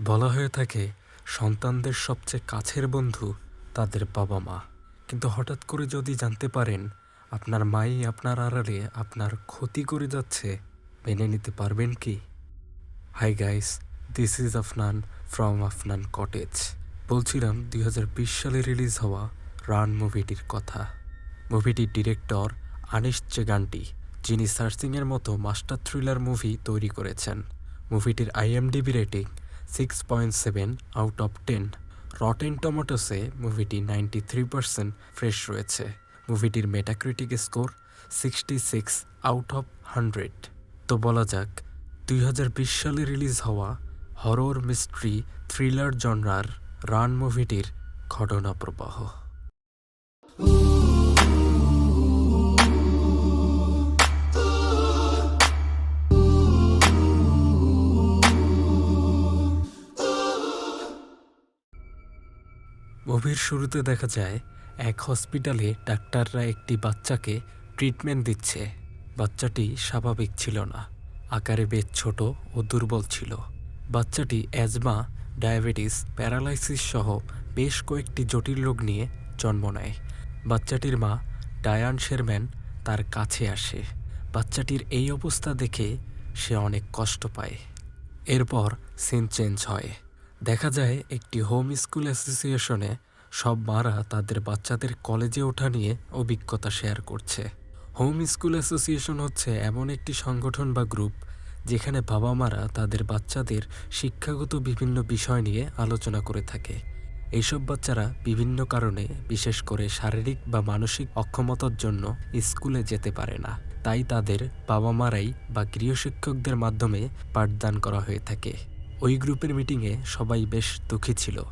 বলা হয়ে থাকে, সন্তানদের সবচেয়ে কাছের বন্ধু তাদের বাবা মা। কিন্তু হঠাৎ করে যদি জানতে পারেন, আপনার মাই, আপনার আড়ালে আপনার ক্ষতি করে যাচ্ছে, মেনে নিতে পারবেন কি? Hi guys this is Afnan from Afnan cottage বলছিলাম, দুই হাজার বিশ সালে রিলিজ হওয়া রান মুভিটির কথা। মুভিটির ডিরেক্টর আনিস চেগান্টি, যিনি সার্চিংয়ের মতো মাস্টার থ্রিলার মুভি তৈরি করেছেন। মুভিটির IMDb rating six point seven out of ten rotten টমেটোসে মুভিটি নাইনটি থ্রি পার্সেন্ট ফ্রেশ রয়েছে। মুভিটির Metacritic score sixty six out of hundred তো বলা যাক, দুই হাজার বিশ সালে রিলিজ হওয়া হরর মিস্ট্রি থ্রিলার জনরার রান মুভিটির ঘটনা প্রবাহ। মুভির শুরুতে দেখা যায়, এক হসপিটালে ডাক্তাররা একটি বাচ্চাকে ট্রিটমেন্ট দিচ্ছে। বাচ্চাটি স্বাভাবিক ছিল না। আকারে বেশ ছোট ও দুর্বল ছিল। বাচ্চাটি অ্যাজমা, ডায়াবেটিস, প্যারালাইসিস সহ বেশ কয়েকটি জটিল রোগ নিয়ে জন্ম নেয়। বাচ্চাটির মা ডায়ান শেরম্যান তার কাছে আসে। বাচ্চাটির এই অবস্থা দেখে সে অনেক কষ্ট পায়। এরপর সিন চেঞ্জ হয়। দেখা যায় একটি হোম স্কুল অ্যাসোসিয়েশনে সব মারা তাদের বাচ্চাদের কলেজে ওঠা নিয়ে অভিজ্ঞতা শেয়ার করছে। হোম স্কুল অ্যাসোসিয়েশন হচ্ছে এমন একটি সংগঠন বা গ্রুপ যেখানে বাবা মারা তাদের বাচ্চাদের শিক্ষাগত বিভিন্ন বিষয় নিয়ে আলোচনা করে থাকে। এইসব বাচ্চারা বিভিন্ন কারণে, বিশেষ করে শারীরিক বা মানসিক অক্ষমতার জন্য স্কুলে যেতে পারে না। তাই তাদের বাবা মারাই বা গৃহশিক্ষকদের মাধ্যমে পাঠদান করা হয়ে থাকে। ওই গ্রুপের মিটিংয়ে সবাই বেশ দুঃখী ছিল।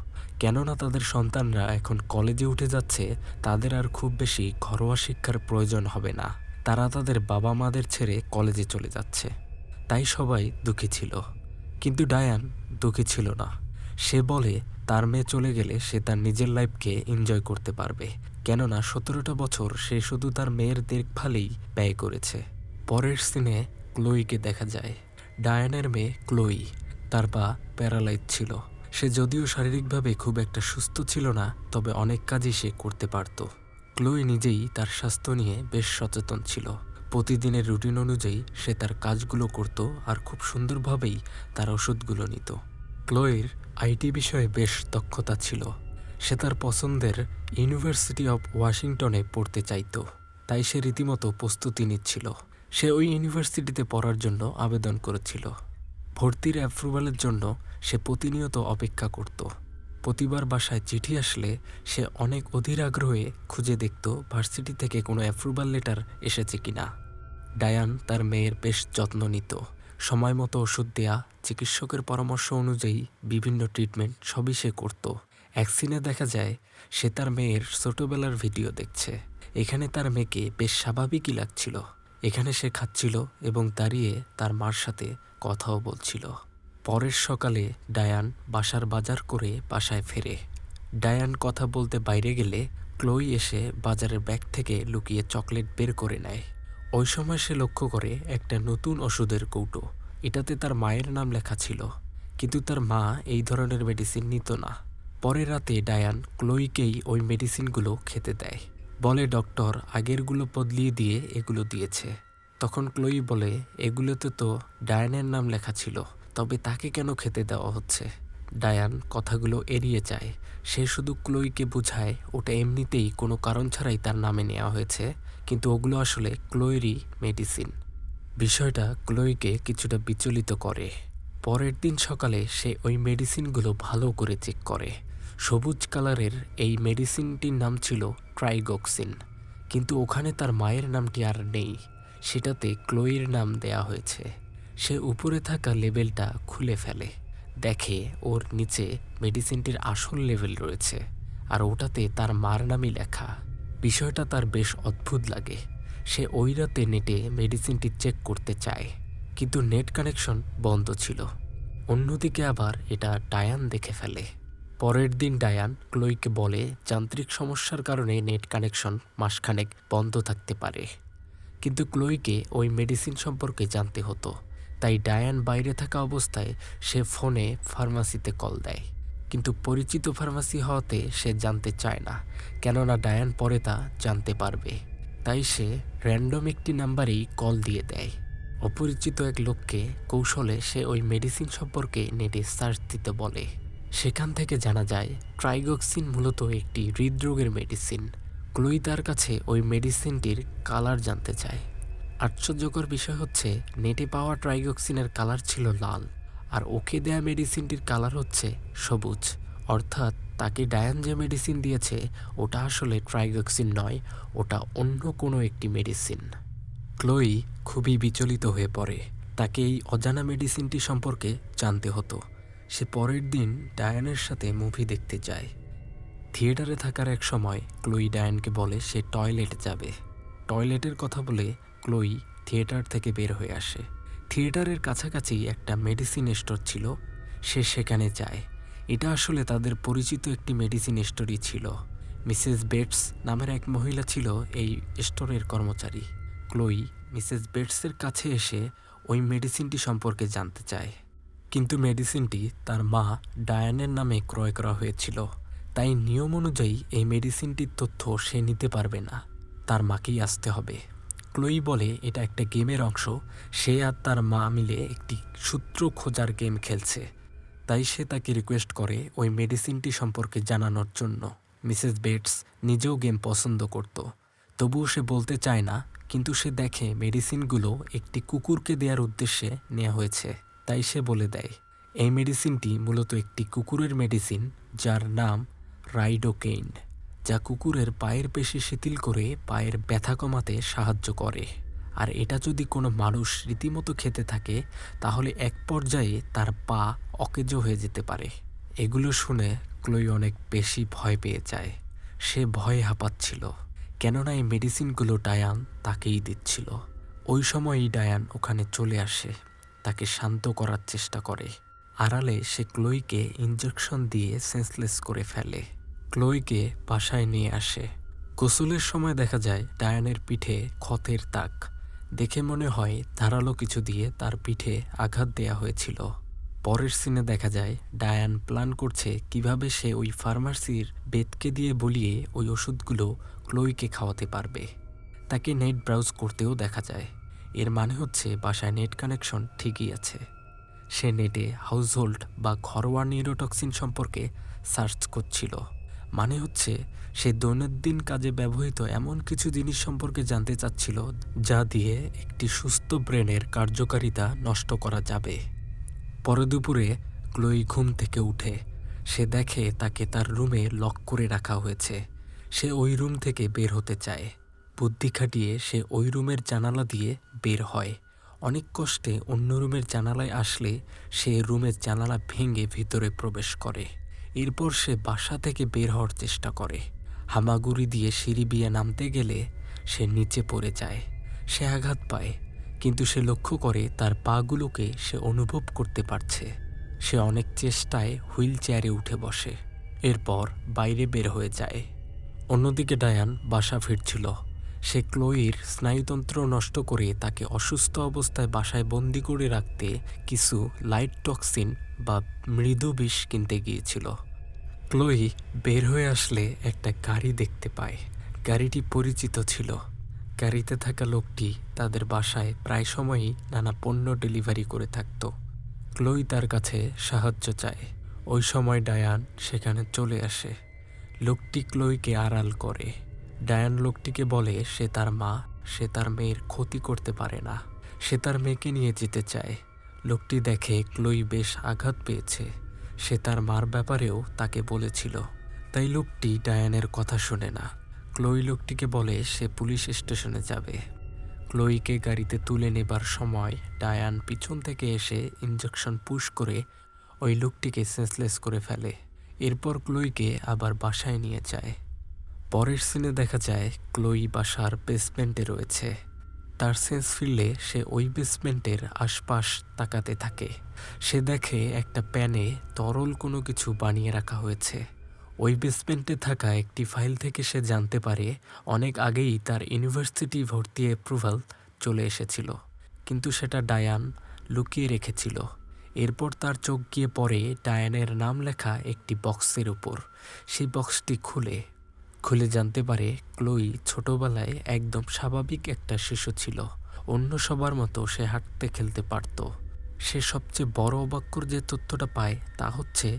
কেননা তাদের সন্তানরা এখন কলেজে উঠে যাচ্ছে, তাদের আর খুব বেশি ঘরোয়া শিক্ষার প্রয়োজন হবে না। তারা তাদের বাবা মাদের ছেড়ে কলেজে চলে যাচ্ছে। তাই সবাই দুঃখী ছিল। কিন্তু ডায়ান দুঃখী ছিল না। সে বলে, তার মেয়ে চলে গেলে সে তার নিজের লাইফকে এনজয় করতে পারবে। কেননা সতেরোটা বছর সে শুধু তার মেয়ের দেখভালেই ব্যয় করেছে। পরের সিনে ক্লোইকে দেখা যায়। ডায়ানের মেয়ে ক্লোই তার পা প্যারালাইজ ছিল। সে যদিও শারীরিকভাবে খুব একটা সুস্থ ছিল না, তবে অনেক কাজই সে করতে পারত। ক্লোই নিজেই তার স্বাস্থ্য নিয়ে বেশ সচেতন ছিল। প্রতিদিনের রুটিন অনুযায়ী সে তার কাজগুলো করত আর খুব সুন্দরভাবেই তার ওষুধগুলো নিত। ক্লোয়ের আইটি বিষয়ে বেশ দক্ষতা ছিল। সে তার পছন্দের ইউনিভার্সিটি অব ওয়াশিংটনে পড়তে চাইতো। তাই সে রীতিমতো প্রস্তুতি নিচ্ছিল। সে ওই ইউনিভার্সিটিতে পড়ার জন্য আবেদন করেছিল। ভর্তির অ্যাপ্রুভালের জন্য সে প্রতিনিয়ত অপেক্ষা করত। প্রতিবার বাসায় চিঠি আসলে সে অনেক অধীর আগ্রহে খুঁজে দেখত ভার্সিটি থেকে কোনো অ্যাপ্রুভাল লেটার এসেছে কিনা। ডায়ান তার মেয়ের বেশ যত্ন নিত। সময় মতো ওষুধ দেয়া, চিকিৎসকের পরামর্শ অনুযায়ী বিভিন্ন ট্রিটমেন্ট সবই সে করত। এক সিনে দেখা যায়, সে তার মেয়ের ছোটোবেলার ভিডিও দেখছে। এখানে তার মেয়েকে বেশ স্বাভাবিকই লাগছিল। এখানে সে খাচ্ছিল এবং দাঁড়িয়ে তার মার সাথে কথাও বলছিল। পরের সকালে ডায়ান বাসার বাজার করে বাসায় ফেরে। ডায়ান কথা বলতে বাইরে গেলে ক্লোই এসে বাজারের ব্যাগ থেকে লুকিয়ে চকলেট বের করে নেয়। ওই সময় সে লক্ষ্য করে একটা নতুন ওষুধের কৌটো। এটাতে তার মায়ের নাম লেখা ছিল। কিন্তু তার মা এই ধরনের মেডিসিন নিত না। পরের রাতে ডায়ান ক্লোইকেই ওই মেডিসিনগুলো খেতে দেয়। বলে, ডক্টর, আগেরগুলো বদলিয়ে দিয়ে এগুলো দিয়েছে। তখন ক্লোই বলে, এগুলোতে তো ডায়ানের নাম লেখা ছিল, তবে তাকে কেন খেতে দেওয়া হচ্ছে? ডায়ান কথাগুলো এড়িয়ে যায়। সে শুধু ক্লোইকে বোঝায়, ওটা এমনিতেই কোনো কারণ ছাড়াই তার নামে নেওয়া হয়েছে, কিন্তু ওগুলো আসলে ক্লোয়েরই মেডিসিন। বিষয়টা ক্লোইকে কিছুটা বিচলিত করে। পরের দিন সকালে সে ওই মেডিসিনগুলো ভালো করে চেক করে। সবুজ কালারের এই মেডিসিনটির নাম ছিল ট্রাইগক্সিন, কিন্তু ওখানে তার মায়ের নামটি আর নেই। সেটাতে ক্লোইর নাম দেয়া হয়েছে। সে উপরে থাকা লেবেলটা খুলে ফেলে। দেখে ওর নিচে মেডিসিনটির আসল লেভেল রয়েছে, আর ওটাতে তার মার নামই লেখা। বিষয়টা তার বেশ অদ্ভুত লাগে। সে ওই রাতে নেটে মেডিসিনটি চেক করতে চায়, কিন্তু নেট কানেকশন বন্ধ ছিল। অন্যদিকে আবার এটা ডায়ান দেখে ফেলে। পরের দিন ডায়ান ক্লোইকে বলে, যান্ত্রিক সমস্যার কারণে নেট কানেকশন মাসখানেক বন্ধ থাকতে পারে। কিন্তু ক্লোইকে ওই মেডিসিন সম্পর্কে জানতে হতো। তাই ডায়ান বাইরে থাকা অবস্থায় সে ফোনে ফার্মাসিতে কল দেয়। কিন্তু পরিচিত ফার্মাসি হওয়াতে সে জানতে চায় না, কেননা ডায়ান পরে তা জানতে পারবে। তাই সে র্যান্ডম একটি নাম্বারেই কল দিয়ে দেয়। অপরিচিত এক লোককে কৌশলে সে ওই মেডিসিন সম্পর্কে নেটে সার্চ দিতে বলে। সেখান থেকে জানা যায়, ট্রাইগক্সিন মূলত একটি হৃদরোগের মেডিসিন। ক্লোই তার কাছে ওই মেডিসিনটির কালার জানতে চায়। আশ্চর্যকর বিষয় হচ্ছে, নেটে পাওয়া ট্রাইগক্সিনের কালার ছিল লাল, আর ওকে দেয়া মেডিসিনটির কালার হচ্ছে সবুজ। অর্থাৎ তাকে ডায়ান যে মেডিসিন দিয়েছে, ওটা আসলে ট্রাইগক্সিন নয়, ওটা অন্য কোনো একটি মেডিসিন। ক্লোই খুবই বিচলিত হয়ে পড়ে। তাকে এই অজানা মেডিসিনটি সম্পর্কে জানতে হতো। সে পরের দিন ডায়ানের সাথে মুভি দেখতে যায়। থিয়েটারে থাকার এক সময় ক্লোই ডায়ানকে বলে সে টয়লেটে যাবে। টয়লেটের কথা বলে ক্লোই থিয়েটার থেকে বের হয়ে আসে। থিয়েটারের কাছাকাছি একটা মেডিসিন স্টোর ছিল, সে সেখানে যায়। এটা আসলে তাদের পরিচিত একটি মেডিসিন স্টোরই ছিল। মিসেস বেটস নামের এক মহিলা ছিল এই স্টোরের কর্মচারী। ক্লোই মিসেস বেটসের কাছে এসে ওই মেডিসিনটি সম্পর্কে জানতে চায়। কিন্তু মেডিসিনটি তার মা ডায়ানের নামে ক্রয় করা হয়েছিল। তাই নিয়ম অনুযায়ী এই মেডিসিনটির তথ্য সে নিতে পারবে না। তার মাকেই আসতে হবে। ক্লোই বলে, এটা একটা গেমের অংশ। সে আর তার মা মিলে একটি সূত্র খোঁজার গেম খেলছে। তাই সে তাকে রিকোয়েস্ট করে ওই মেডিসিনটি সম্পর্কে জানানোর জন্য। মিসেস বেটস নিজেও গেম পছন্দ করত। তবুও সে বলতে চায় না, কিন্তু সে দেখে মেডিসিনগুলো একটি কুকুরকে দেওয়ার উদ্দেশ্যে নেওয়া হয়েছে। তাই সে বলে দেয়, এই মেডিসিনটি মূলত একটি কুকুরের মেডিসিন, যার নাম রাইডোকেইন, যা কুকুরের পায়ের পেশি শিথিল করে পায়ের ব্যথা কমাতে সাহায্য করে। আর এটা যদি কোনো মানুষ রীতিমতো খেতে থাকে, তাহলে এক পর্যায়ে তার পা অকেজো হয়ে যেতে পারে। এগুলো শুনে ক্লোই অনেক বেশি ভয় পেয়ে যায়। সে ভয়ে হাঁপাচ্ছিল, কেননা এই মেডিসিনগুলো ডায়ান তাকেই দিচ্ছিল। ওই সময়ই ডায়ান ওখানে চলে আসে, তাকে শান্ত করার চেষ্টা করে। আড়ালে সে ক্লোইকে ইঞ্জেকশন দিয়ে সেন্সলেস করে ফেলে। ক্লোইকে বাসায় নিয়ে আসে। গোসলের সময় দেখা যায় ডায়ানের পিঠে ক্ষতের তাক। দেখে মনে হয় ধারালো কিছু দিয়ে তার পিঠে আঘাত দেয়া হয়েছিল। পরের সিনে দেখা যায় ডায়ান প্ল্যান করছে কীভাবে সে ওই ফার্মাসির বেতকে দিয়ে বলিয়ে ওই ওষুধগুলো ক্লোইকে খাওয়াতে পারবে। তাকে নেট ব্রাউজ করতেও দেখা যায়। এর মানে হচ্ছে বাসায় নেট কানেকশন ঠিকই আছে। সে নেটে হাউসহোল্ড বা ঘরোয়া নিউরোটক্সিন সম্পর্কে সার্চ করছিল। মানে হচ্ছে, সে দৈনন্দিন কাজে ব্যবহৃত এমন কিছু জিনিস সম্পর্কে জানতে চাচ্ছিল, যা দিয়ে একটি সুস্থ ব্রেনের কার্যকারিতা নষ্ট করা যাবে। পরে দুপুরে ক্লোই ঘুম থেকে উঠে। সে দেখে তাকে তার রুমে লক করে রাখা হয়েছে। সে ওই রুম থেকে বের হতে চায়। বুদ্ধি খাটিয়ে সে ওই রুমের জানালা দিয়ে বের হয়। অনেক কষ্টে অন্য রুমের জানালায় আসলে সে রুমের জানালা ভেঙে ভিতরে প্রবেশ করে। এরপর সে বাসা থেকে বের হওয়ার চেষ্টা করে। হামাগুড়ি দিয়ে সিঁড়ি বিয়ে নামতে গেলে সে নিচে পড়ে যায়। সে আঘাত পায়, কিন্তু সে লক্ষ্য করে তার পাগুলোকে সে অনুভব করতে পারছে। সে অনেক চেষ্টায় হুইল চেয়ারে উঠে বসে। এরপর বাইরে বের হয়ে যায়। অন্যদিকে ডায়ান বাসা ফিরছিল। সে ক্লোইর স্নায়ুতন্ত্র নষ্ট করে তাকে অসুস্থ অবস্থায় বাসায় বন্দি করে রাখতে কিছু লাইট টক্সিন বা মৃদু বিষ কিনতে গিয়েছিল। ক্লোই বের হয়ে আসলে একটা গাড়ি দেখতে পায়। গাড়িটি পরিচিত ছিল। গাড়িতে থাকা লোকটি তাদের বাসায় প্রায় সময়ই নানা পণ্য ডেলিভারি করে থাকতো। ক্লোই তার কাছে সাহায্য চায়। ওই সময় ডায়ান সেখানে চলে আসে। লোকটি ক্লোইকে আড়াল করে। ডায়ান লোকটিকে বলে, সে তার মা, সে তার মেয়ের ক্ষতি করতে পারে না। সে তার মেয়েকে নিয়ে যেতে চায়। লোকটি দেখে ক্লোই বেশ আঘাত পেয়েছে। সে তার মার ব্যাপারেও তাকে বলেছিল। তাই লোকটি ডায়ানের কথা শোনে না। ক্লোই লোকটিকে বলে, সে পুলিশ স্টেশনে যাবে। ক্লোইকে গাড়িতে তুলে নেবার সময় ডায়ান পিছন থেকে এসে ইঞ্জেকশন পুশ করে ওই লোকটিকে সেন্সলেস করে ফেলে। এরপর ক্লোইকে আবার বাসায় নিয়ে যায়। পরের সিনে দেখা যায় ক্লোই বাসার বেসমেন্টে রয়েছে। তার সেন্স ফিরলে সে ওই বেসমেন্টের আশপাশ তাকাতে থাকে। সে দেখে একটা প্যানে তরল কোনো কিছু বানিয়ে রাখা হয়েছে। ওই বেসমেন্টে থাকা একটি ফাইল থেকে সে জানতে পারে অনেক আগেই তার ইউনিভার্সিটি ভর্তি অ্যাপ্রুভাল চলে এসেছিল। কিন্তু সেটা ডায়ান লুকিয়ে রেখেছিল। এরপর তার চোখ গিয়ে পড়ে ডায়ানের নাম লেখা একটি বক্সের উপর। সেই বক্সটি খুলে খুলে জানতে পারে ক্লোই ছোটবেলায় একদম স্বাভাবিক একটা শিশু ছিল। অন্য সবার মতো সে হাঁটতে খেলতে পারত। সে সবচেয়ে বড় অবাক্যর যে তথ্যটা পায় তা হচ্ছে,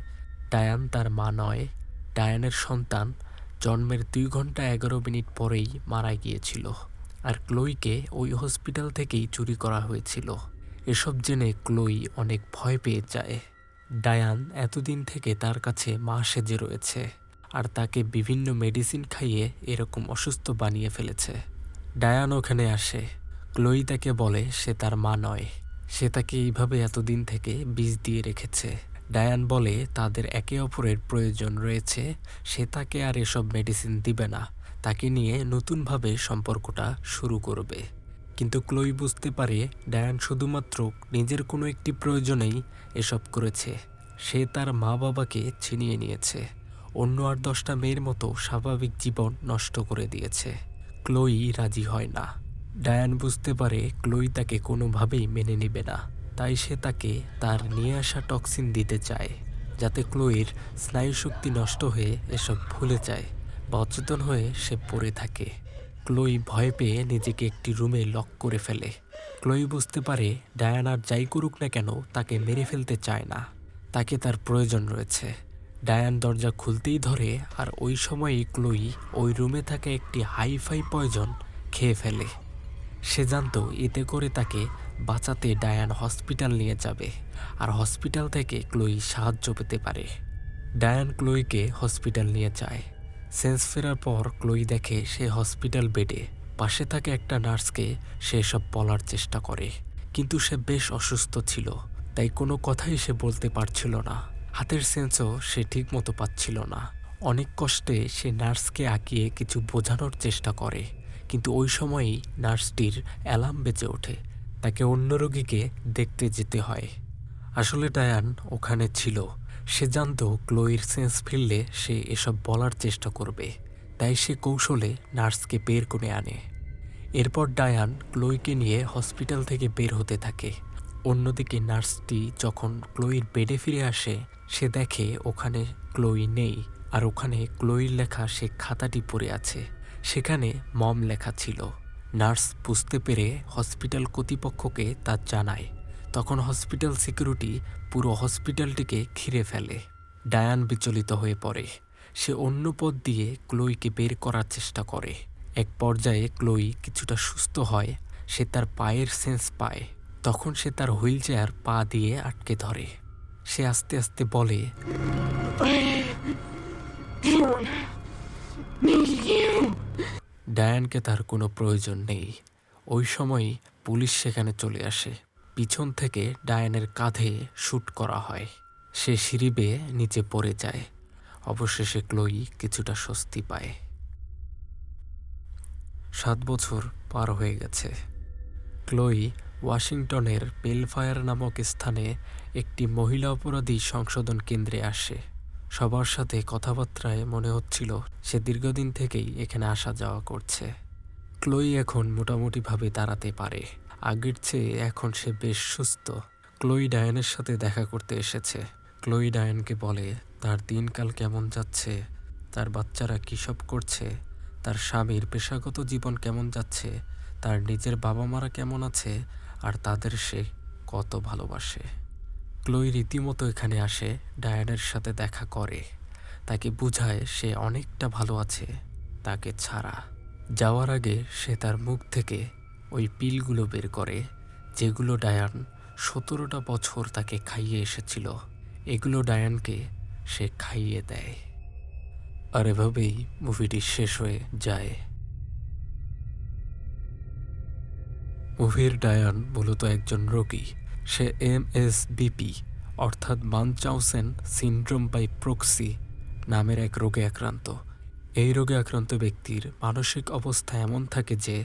ডায়ান তার মা নয়, ডায়ানের সন্তান জন্মের দুই ঘণ্টা এগারো মিনিট পরেই মারা গিয়েছিল। আর ক্লোইকে ওই হসপিটাল থেকেই চুরি করা হয়েছিল। এসব জেনে ক্লোই অনেক ভয় পেয়ে যায়। ডায়ান এতদিন থেকে তার কাছে মা সেজে রয়েছে। আর তাকে বিভিন্ন মেডিসিন খাইয়ে এরকম অসুস্থ বানিয়ে ফেলেছে। ডায়ান ওখানে আসে। ক্লোই তাকে বলে, সে তার মা নয়। সে তাকে এইভাবে এতদিন থেকে বীজ দিয়ে রেখেছে। ডায়ান বলে, তাদের একে অপরের প্রয়োজন রয়েছে। সে তাকে আর এসব মেডিসিন দিবে না। তাকে নিয়ে নতুনভাবে সম্পর্কটা শুরু করবে। কিন্তু ক্লোই বুঝতে পারে, ডায়ান শুধুমাত্র নিজের কোনো একটি প্রয়োজনেই এসব করেছে। সে তার মা বাবাকে ছিনিয়ে নিয়েছে। অন্য আর দশটা মেয়ের মতো স্বাভাবিক জীবন নষ্ট করে দিয়েছে। ক্লোই রাজি হয় না। ডায়ান বুঝতে পারে ক্লোই তাকে কোনোভাবেই মেনে নেবে না। তাই সে তাকে তার নিয়ে আসা টক্সিন দিতে চায়, যাতে ক্লোইর স্নায়ুশক্তি নষ্ট হয়ে এসব ভুলে যায় বা অচেতন হয়ে সে পড়ে থাকে। ক্লোই ভয় পেয়ে নিজেকে একটি রুমে লক করে ফেলে। ক্লোই বুঝতে পারে ডায়ানার যাই করুক না কেন তাকে মেরে ফেলতে চায় না। তাকে তার প্রয়োজন রয়েছে। ডায়ান দরজা খুলতেই ধরে আর ওই সময়ই ক্লোই ওই রুমে থাকা একটি হাইফাই পয়জন খেয়ে ফেলে। সে জানত এতে করে তাকে বাঁচাতে ডায়ান হসপিটাল নিয়ে যাবে আর হসপিটাল থেকে ক্লোই সাহায্য পেতে পারে। ডায়ান ক্লোইকে হসপিটাল নিয়ে যায়। সেন্স ফেরার পর ক্লোই দেখে সে হসপিটাল বেডে, পাশে থাকে একটা নার্সকে সে সব বলার চেষ্টা করে। কিন্তু সে বেশ অসুস্থ ছিল, তাই কোনো কথাই সে বলতে পারছিল না। হাতের সেন্সও সে ঠিক মতো পাচ্ছিল না। অনেক কষ্টে সে নার্সকে আঁকিয়ে কিছু বোঝানোর চেষ্টা করে, কিন্তু ওই সময়ই নার্সটির অ্যালার্ম বেজে ওঠে। তাকে অন্য রোগীকে দেখতে যেতে হয়। আসলে ডায়ান ওখানে ছিল। সে জানতো ক্লোইর সেন্স ফিরলে সে এসব বলার চেষ্টা করবে, তাই সে কৌশলে নার্সকে বের করে আনে। এরপর ডায়ান ক্লোইকে নিয়ে হসপিটাল থেকে বের হতে থাকে। অন্যদিকে নার্সটি যখন ক্লোইর বেডে ফিরে আসে সে দেখে ওখানে ক্লোই নেই আর ওখানে ক্লোইর লেখা সে খাতাটি পড়ে আছে। সেখানে মম লেখা ছিল। নার্স বুঝতে পেরে হসপিটাল কর্তৃপক্ষকে তা জানায়। তখন হসপিটাল সিকিউরিটি পুরো হসপিটালটিকে ঘিরে ফেলে। ডায়ান বিচলিত হয়ে পড়ে। সে অন্য পথ দিয়ে ক্লোইকে বের করার চেষ্টা করে। এক পর্যায়ে ক্লোই কিছুটা সুস্থ হয়, সে তার পায়ের সেন্স পায়। তখন সে তার হুইল চেয়ার পা দিয়ে আটকে ধরে। সে আস্তে আস্তে বলে ডায়ানকে তার কোনো প্রয়োজন নেই। ওই সময় পুলিশ সেখানে চলে আসে। পিছন থেকে ডায়ানের কাঁধে শ্যুট করা হয়। সে সিঁড়ি বেয়ে নিচে পড়ে যায়। অবশেষে ক্লোই কিছুটা স্বস্তি পায়। সাত বছর পার হয়ে গেছে। ক্লোই ওয়াশিংটনের বেলফায়ার নামক স্থানে একটি মহিলা অপরাধী সংশোধন কেন্দ্রে আসে। সবার সাথে কথাবার্তায় মনে হচ্ছিল সে দীর্ঘদিন থেকেই এখানে আসা যাওয়া করছে। ক্লোই এখন মোটামুটিভাবে দাঁড়াতে পারে। আগের চেয়ে এখন সে বেশ সুস্থ। ক্লোই ডায়ানের সাথে দেখা করতে এসেছে। ক্লোই ডায়ানকে বলে, তার দিনকাল কেমন যাচ্ছে? তার বাচ্চারা কী সব করছে? তার স্বামীর পেশাগত জীবন কেমন যাচ্ছে? তার নিজের বাবা মারা কেমন আছে? আর তাদের সে কত ভালোবাসে। ক্লোই রীতিমতো এখানে আসে, ডায়ানের সাথে দেখা করে। তাকে বুঝায় সে অনেকটা ভালো আছে, তাকে ছাড়া। যাওয়ার আগে সে তার মুখ থেকে ওই পিলগুলো বের করে, যেগুলো ডায়ান সতেরোটা বছর তাকে খাইয়ে এসেছিল। এগুলো ডায়ানকে সে খাইয়ে দেয়। আর এভাবেই মুভিটি শেষ হয়ে যায়। মুভির ডায়ান মূলত একজন রোগী। সে এম এস বিপি অর্থাৎ মানচাউসেন সিন্ড্রোম বাই প্রক্সি নামের এক রোগে আক্রান্ত। এই রোগে আক্রান্ত ব্যক্তির মানসিক অবস্থা এমন থাকে যে,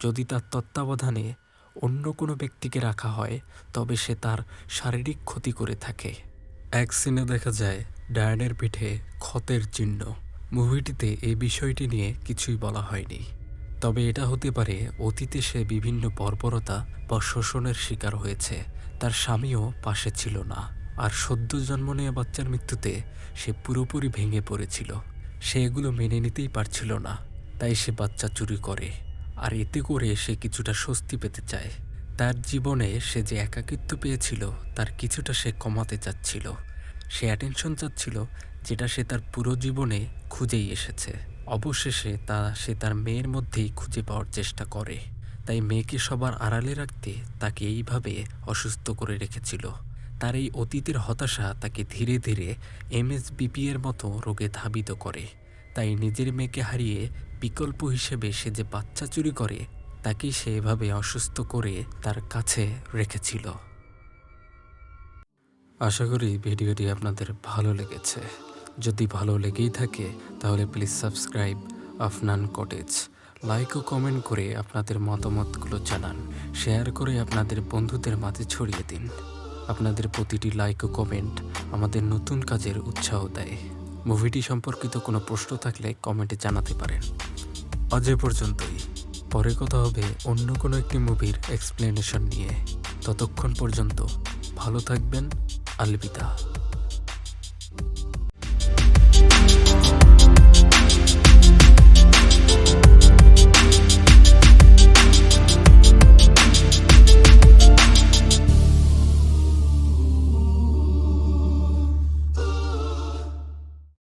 যদি তার তত্ত্বাবধানে অন্য কোনো ব্যক্তিকে রাখা হয়, তবে সে তার শারীরিক ক্ষতি করে থাকে। এক সিনে দেখা যায়, ডায়ানের পিঠে ক্ষতের চিহ্ন। মুভিটিতে এই বিষয়টি নিয়ে কিছুই বলা হয়নি। তবে এটা হতে পারে অতীতে সে বিভিন্ন বর্বরতা বা শোষণের শিকার হয়েছে। তার স্বামীও পাশে ছিল না। আর সদ্য জন্ম নেওয়া বাচ্চার মৃত্যুতে সে পুরোপুরি ভেঙে পড়েছিল। সে এগুলো মেনে নিতেই পারছিল না। তাই সে বাচ্চা চুরি করে। আর এতে করে সে কিছুটা স্বস্তি পেতে চায়। তার জীবনে সে যে একাকিত্ব পেয়েছিল, তার কিছুটা সে কমাতে চাচ্ছিল। সে অ্যাটেনশন চাচ্ছিল, যেটা সে তার পুরো জীবনে খুঁজেই এসেছে। অবশেষে তা, সে তার মেয়ের মধ্যেই খুঁজে পাওয়ার চেষ্টা করে। তাই মেয়েকে সবার আড়ালে রাখতে তাকে এইভাবে অসুস্থ করে রেখেছিল। তার এই অতীতের হতাশা তাকে ধীরে ধীরে এমএসবিপি এর মতো রোগে ধাবিত করে। তাই নিজের মেয়েকে হারিয়ে বিকল্প হিসেবে সে যে বাচ্চা চুরি করে, তাকেই সে এভাবে অসুস্থ করে তার কাছে রেখেছিল। আশা করি ভিডিওটি আপনাদের ভালো লেগেছে। যদি ভালো লেগেই থাকে, তাহলে please subscribe Afnan cottage like O comment করে আপনাদের মতামতগুলো জানান। শেয়ার করে আপনাদের বন্ধুদের মাঝে ছড়িয়ে দিন। আপনাদের প্রতিটি লাইক ও কমেন্ট আমাদের নতুন কাজের উৎসাহ দেয়। মুভিটি সম্পর্কিত কোনো প্রশ্ন থাকলে কমেন্টে জানাতে পারেন। আজ এ পর্যন্তই। পরে কথা হবে অন্য কোনো একটি মুভির এক্সপ্লেনেশন নিয়ে। ততক্ষণ পর্যন্ত ভালো থাকবেন। আলবিদা।